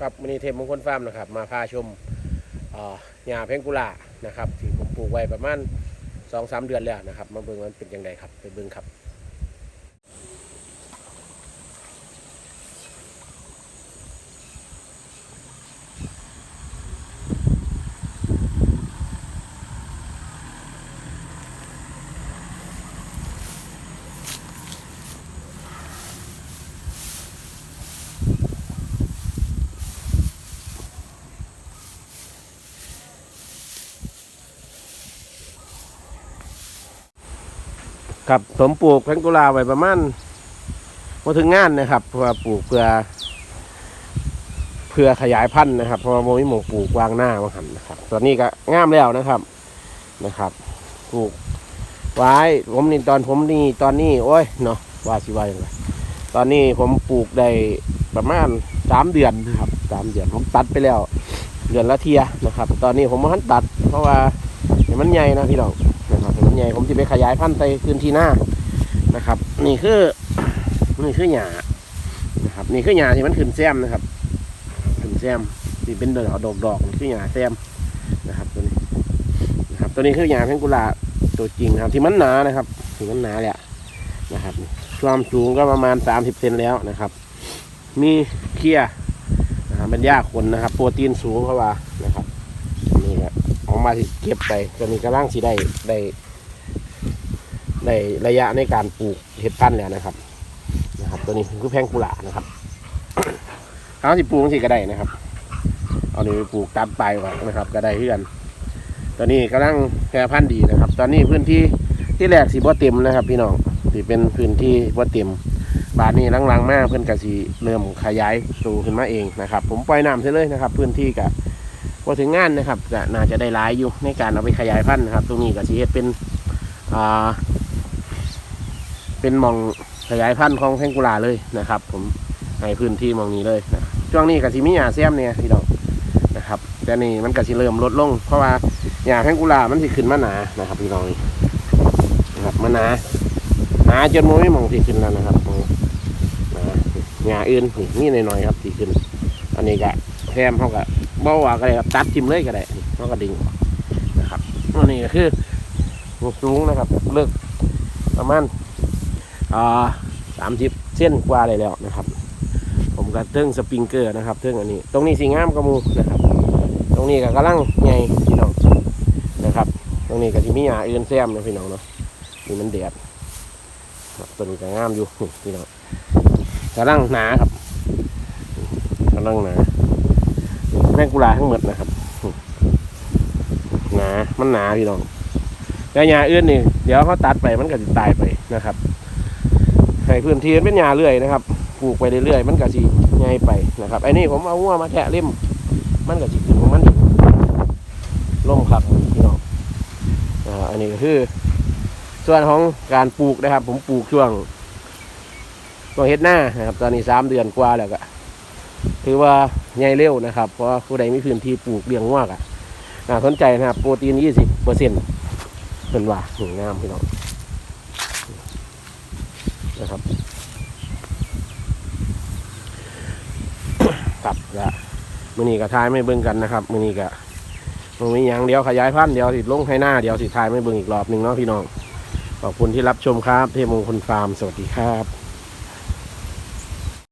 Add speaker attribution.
Speaker 1: ครับวันนี้เทพมงคลฟาร์มนะครับ มาพาชมหญ้าเพงกุลานะครับที่ผมปลูกไว้ประมาณสองสามเดือนแล้วนะครับ มาเบิ่งมันเป็นยังไงครับ ไปเบิ่งครับ ครับผมปลูกเพงกุลาไว้ประมาณพอถึงงานนะครับเพราะว่าปลูกเพื่อ เพื่อขยายพันธุ์นะครับเพราะว่าโมมีหมงปลูกวางหน้ามาหันนะครับ ตอนนี้ก็งามแล้วนะครับนะครับปลูกไว้ผมนี่ตอนผมนี่ตอนนี้โอ้ยเนาะว่าสิว่าอย่างไรตอนนี้ผมปลูกได้ประมาณสามเดือนนะครับสามเดือนผมตัดไปแล้ว เดือนละเทียนะครับ ตอนนี้ผมมาหันตัด เพราะว่ามันใหญ่นะพี่น้อง นะครับเห็นใหญ่ผมจะไปขยายพันธุ์ไปพื้นที่หน้านะครับ นี่คือนี่คือหญ้านะครับนี่คือหญ้าที่มันขึ้นแซมนะครับขึ้นแซมที่เป็นดอกดอกดอกคือหญ้าแซมนะครับตัวนี้นะครับ ตัวนี้คือหญ้าแพงกุหลาตัวจริงนะครับ ที่มันหนานะครับที่มันหนาแหละนะครับความสูงก็ประมาณสามสิบเซนแล้วนะครับ มีเคี้ยนะครับเป็นหญ้าคนนะครับ โปรตีนสูงเข้าะว่านะครับนี่ครับออกมาที่เก็บไปตัวนี้กำลังสิได้ได้ ได้ระยะในการปลูกเห็ดพันธุ์แล้วนะครับนะครับ ตัวนี้คือแพงกุหลานะครับเอาสิปลูกสิก็ได้นะครับ เอานี่ไปปลูกตัดปลายไว้นะครับ ก็ได้เพื่อนตอนนี้กำลังแพร่พันธุ์ดีนะครับ ตอนนี้พื้นที่ที่แรกสีบ่เต็มนะครับ พี่น้องสีเป็นพื้นที่บ่เต็มบาทนี้ลังๆมากเพื่อนกสีเริ่มขยายตัวขึ้นมาเองนะครับ ผมปล่อยน้ำเสเลยนะครับ พื้นที่กับพอถึงงานนะครับก็น่าจะได้หลายอยู่ในการเอาไปขยายพันธุ์นะครับ ตรงนี้ก็สีเฮ็ดเป็นอ่า เป็นมองขยายพันธุ์ของแพงกุหลาเลยนะครับ ผมในพื้นที่มองนี้เลยนะช่วงนี้กสิมีหญ้าแซมเนี่ยพี่น้องนะครับ แต่นี่มันกสิเริ่มลดลง เพราะว่าหญ้าแพงกุหลามันสิขึ้นมาหนานะครับ พี่น้องนะครับมาหนาหนาจนมันไม่มองที่ขึ้นแล้วนะครับหนาหญ้าอื่นนี่นี่หน่อยๆครับที่ขึ้น อันนี้ก็แซมเขาก็บ่ว่าก็ได้ครับตัดทิมเลยก็ได้นี่เขาก็ดึงนะครับอันนี้ก็คือสูงนะครับ เลิกประมาณ อ่าสามสิบเส้นกว่าเลยแล้วนะครับ ผมก็เทิงสปริงเกอร์นะครับเทิงอันนี้ ตรงนี้สีงามกระมูนะครับ ตรงนี้ก็กำลังใหญ่พี่น้องนะครับ ตรงนี้ก็ที่มีหญ้าอื่นแซมนะพี่น้องเนาะนี่มันแดดครับต้นก็งามอยู่พี่น้องกำลังหนาครับกำลังหนาแมงกุลาทั้งหมดนะครับหนา มันหนาพี่น้องแต่หญ้าอื่นนี่เดี๋ยวเขาตัดไปมันก็จะตายไปนะครับ ให้พื้นที่มันเป็นหญ้าเรื่อยนะครับปลูกไปเรื่อยๆมันก็สิใหญ่ไปนะครับไอ้นี่ผมเอาหัวมาแทะเล่มมันก็สิขึ้นของมันเองล่มครับพี่น้องอ่าอันนี้ก็คือ ส่วนของการปลูกนะครับ ผมปลูกช่วงช่วงเฮ็ดหน้านะครับ ตอนนี้สามเดือนกว่าแล้วก็ถือว่าใหญ่เร็วนะครับ เพราะผู้ใดมีพื้นที่ปลูกเลี้ยงงวกอะน่าสนใจนะครับ โปรตีนยี่สิบเปอร์เซ็นต์เป็นว่าหนึ่งงามพี่น้อง นะครับครับละมือนี้ก็ทายไม่เบิ่งกันนะครับมือนี้ก็มันมีอย่างเดียวขยายพันธุ์เดียวสิลงให้หน้าเดียวสิทายไม่เบิ่งอีกรอบหนึ่งเนาะพี่น้องขอบคุณที่รับชมครับเทพมงคลฟาร์มสวัสดีครับ